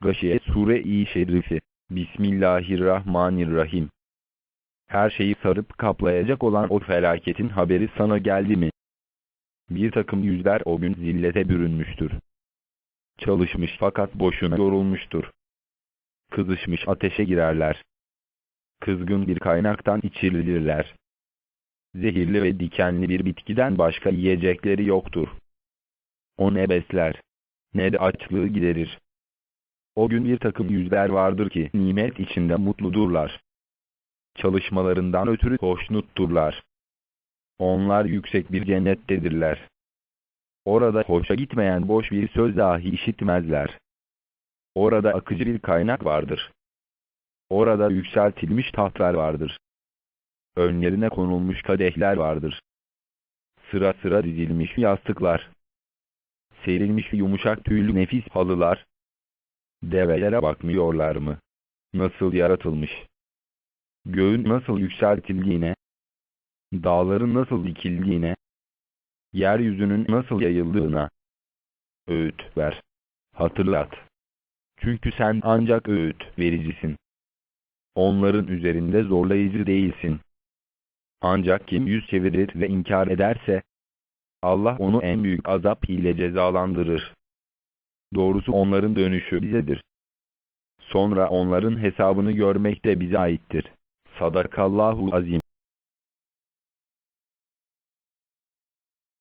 Gâşiye Sure-i Şerifi Bismillahirrahmanirrahim Her şeyi sarıp kaplayacak olan o felaketin haberi sana geldi mi? Bir takım yüzler o gün zillete bürünmüştür. Çalışmış fakat boşuna yorulmuştur. Kızışmış ateşe girerler. Kızgın bir kaynaktan içirilirler. Zehirli ve dikenli bir bitkiden başka yiyecekleri yoktur. O ne besler, ne de açlığı giderir. O gün bir takım yüzler vardır ki nimet içinde mutludurlar. Çalışmalarından ötürü hoşnutturlar. Onlar yüksek bir cennettedirler. Orada hoşa gitmeyen boş bir söz dahi işitmezler. Orada akıcı bir kaynak vardır. Orada yükseltilmiş tahtlar vardır. Önlerine konulmuş kadehler vardır. Sıra sıra dizilmiş yastıklar. Serilmiş yumuşak tüylü nefis halılar. Develere bakmıyorlar mı? Nasıl yaratılmış? Göğün nasıl yükseltildiğine, dağların nasıl dikildiğine, yeryüzünün nasıl yayıldığına öğüt ver, hatırlat. Çünkü sen ancak öğüt vericisin. Onların üzerinde zorlayıcı değilsin. Ancak kim yüz çevirir ve inkar ederse, Allah onu en büyük azap ile cezalandırır. Doğrusu onların dönüşü bizedir. Sonra onların hesabını görmek de bize aittir. Sadakallahu azim.